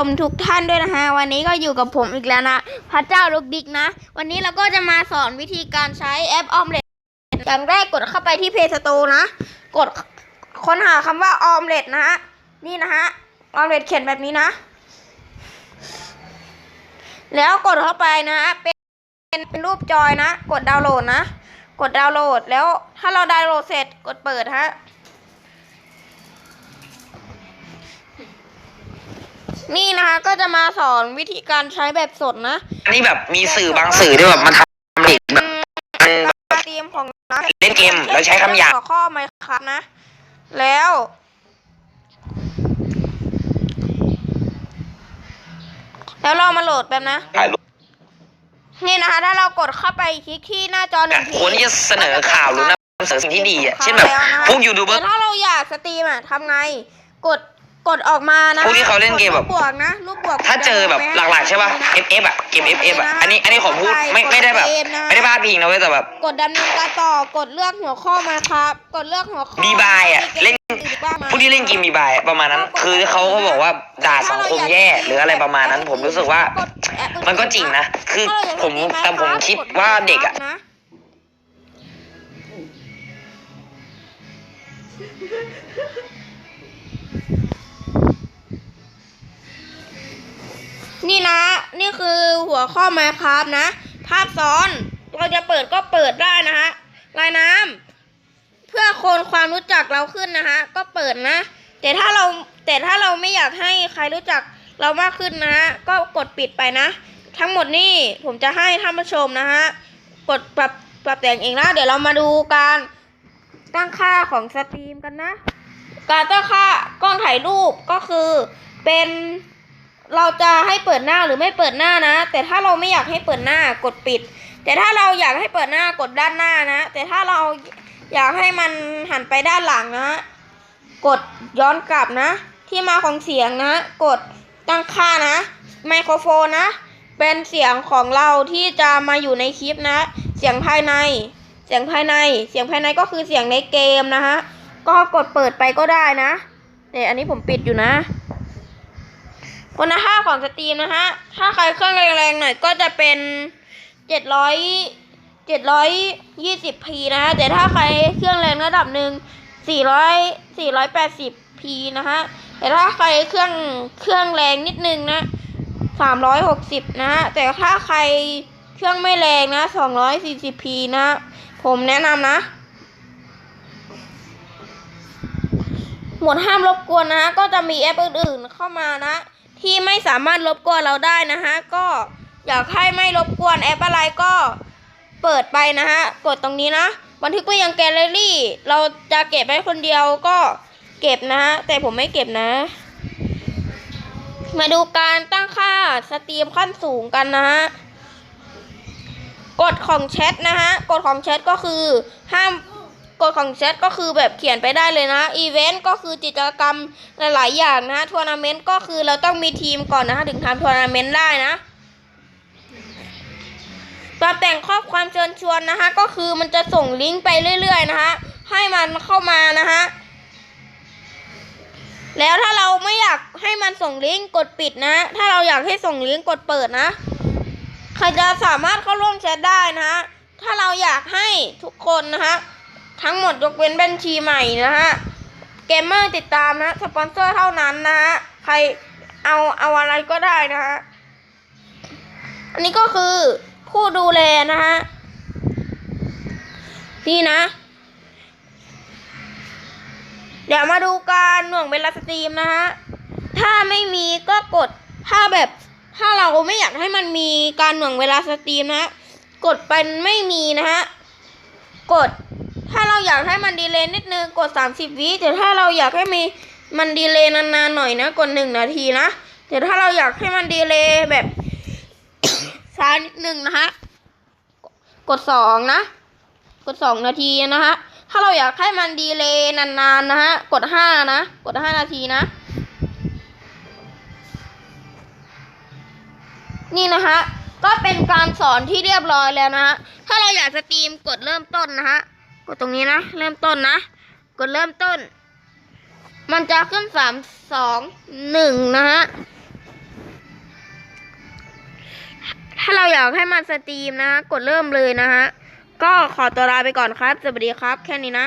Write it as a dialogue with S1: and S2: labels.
S1: ชมทุกท่านด้วยนะฮะ วันนี้ก็อยู่กับผมอีกแล้วนะ พระเจ้าลูกดิกนะ วันนี้เราก็จะมาสอนวิธีการใช้แอปออมเล็ตอย่างแรกกดเข้าไปที่เพจสโตนะ กดค้นหาคำว่าออมเล็ตนะฮะ นี่นะฮะ ออมเล็ตเขียนแบบนี้นะ แล้วกดเข้าไปนะฮะ เป็นเป็นรูปจอยนะ กดดาวน์โหลดนะ กดดาวน์โหลด แล้วถ้าเราดาวน์โหลดเสร็จกดเปิดฮะ นี่นะคะก็จะมาสอนวิธีการใช้แบบสดนะ
S2: อันนี้แบบมีสื่อบางสื่อที่แบบมันทำเด็กแบบมันแบบ
S1: เตรียมของนะ
S2: เล่นเกมแล้วใช้คำหยาบ
S1: หัวข้อไหมครับนะ แล้ว แล้วเรามาโหลดแบบนะ
S2: ถ่ายรูป
S1: นี่นะคะ ถ้าเรากดเข้าไปคลิกที่หน้าจอหนึ่งที
S2: ควรที่จะเสนอข่าวหรือนำเสนอสิ่งที่ดีอะเช่นแบบพวกยูทูบเบอร์
S1: แต่ถ้าเราอยากสตรีมอะทำไง กด กดออกมานะ
S2: พวกที่เขาเล่นเกมแบบ
S1: รูปบวกนะรูปบวก
S2: ถ้าเจอแบบหลักๆใช่ป่ะ FF อะเกม FF อะอันนี้อันนี้ขอพูดไม่ไม่ได้แบบ ไม่ได้พลาดพิงนะเว้ยแต่แบบ
S1: กดดำเนินการต่อกดเลือกหัวข้อมาครับ กดเลือกหัวข้อ
S2: ดีบายอะเล่น
S1: ดีบายมา
S2: พวกที่เล่นเกมมีบายประมาณนั้น คือเขาก็บอกว่าด่าสังคมแย่หรืออะไรประมาณนั้น ผมรู้สึกว่า มันก็จริงนะ คือผมแต่ผมคิดว่าเด็กอะ
S1: นี่คือหัวข้อ Minecraft นะ ภาพซ้อนเราจะเปิดก็เปิดได้นะฮะลายน้ำเพื่อโคนความรู้จักเราขึ้นนะฮะก็เปิดนะ แต่ถ้าเราแต่ถ้าเราไม่อยากให้ใครรู้จักเรามากขึ้นนะฮะก็กดปิดไปนะ ทั้งหมดนี่ผมจะให้ท่านผู้ชมนะฮะกดปรับปรับแต่งเองนะเดี๋ยวเรามาดูการตั้งค่าของสตรีมกันนะ การตั้งค่ากล้องถ่ายรูปก็คือเป็น เราจะให้เปิดหน้าหรือไม่เปิดหน้านะ แต่ถ้าเราไม่อยากให้เปิดหน้ากดปิด แต่ถ้าเราอยากให้เปิดหน้ากดด้านหน้านะ แต่ถ้าเราอยากให้มันหันไปด้านหลังนะ กดย้อนกลับนะ ที่มาของเสียงนะ กดตั้งค่านะ ไมโครโฟนนะ เป็นเสียงของเราที่จะมาอยู่ในคลิปนะ เสียงภายใน เสียงภายใน เสียงภายในก็คือเสียงในเกมนะฮะ ก็กดเปิดไปก็ได้นะแต่อันนี้ผมปิดอยู่นะ คุณภาพของสตรีมนะฮะ ถ้าใครเครื่องแรงๆหน่อยก็จะเป็นเจ็ดร้อยเจ็ดร้อยยี่สิบพีนะฮะ แต่ถ้าใครเครื่องแรงระดับหนึ่งสี่ร้อยสี่ร้อยแปดสิบพีนะฮะ แต่ถ้าใครเครื่องเครื่องแรงนิดนึงนะสามร้อยหกสิบนะฮะแต่ถ้าใครเครื่องไม่แรงนะสองร้อยสี่สิบพีนะ ผมแนะนำนะหมวดห้ามรบกวนนะ ก็จะมีแอปอื่นๆเข้ามานะ ที่ไม่สามารถรบกวนเราได้นะฮะก็อยากให้ไม่รบกวนแอปอะไรก็เปิดไปนะฮะกดตรงนี้นะ บันทึกไปยังแกลเลอรี่ เราจะเก็บไว้คนเดียวก็เก็บนะฮะแต่ผมไม่เก็บนะ มาดูการตั้งค่าสตรีมขั้นสูงกันนะฮะกฎของแชทนะฮะกฎของแชทก็คือห้าม กฎของแชทก็คือแบบเขียนไปได้เลยนะอีเวนต์ก็คือกิจกรรมหลายๆอย่างนะทัวร์นาเมนต์ก็คือเราต้องมีทีมก่อนนะถึงทำทัวร์นาเมนต์ได้นะปรับแต่งข้อความเชิญชวนนะคะก็คือมันจะส่งลิงก์ไปเรื่อย ๆ นะคะให้มันเข้ามานะฮะแล้วถ้าเราไม่อยากให้มันส่งลิงก์กดปิดนะ ถ้าเราอยากให้ส่งลิงก์กดเปิดนะ ใครจะสามารถเข้าร่วมแชทได้นะฮะ ถ้าเราอยากให้ทุกคนนะฮะ ทั้งหมดยกเว้นบัญชีใหม่นะฮะ เกมเมอร์ติดตามนะสปอนเซอร์เท่านั้นนะฮะ ใครเอาเอาอะไรก็ได้นะฮะ อันนี้ก็คือผู้ดูแลนะฮะ นี่นะ เดี๋ยวมาดูการหน่วงเวลาสตรีมนะฮะ ถ้าไม่มีก็กดถ้าแบบถ้าเราไม่อยากให้มันมีการหน่วงเวลาสตรีมนะฮะกดเป็นไม่มีนะฮะ กด ถ้าเราอยากให้มันดีเลย์นิดนึงกด 30 วิแต่ถ้าเราอยากให้มีมันดีเลย์นานๆหน่อยนะกด1นาทีนะแต่ถ้าเราอยากให้มันดีเลย์แบบช้านิดนึงนะฮะกด2นะ กด 2 นาทีนะฮะถ้าเราอยากให้มันดีเลย์นานๆนะฮะกด 5 นะ กด 5 นาทีนะ นี่นะฮะก็เป็นการสอนที่เรียบร้อยแล้วนะฮะ ถ้าเราอยากสตรีมกดเริ่มต้นนะฮะ กดตรงนี้นะ เริ่มต้นนะ กดเริ่มต้น มันจะขึ้นสามสองหนึ่งนะฮะ ถ้าเราอยากให้มันสตรีมนะ กดเริ่มเลยนะฮะ ก็ขอตัวลาไปก่อนครับ สวัสดีครับ แค่นี้นะ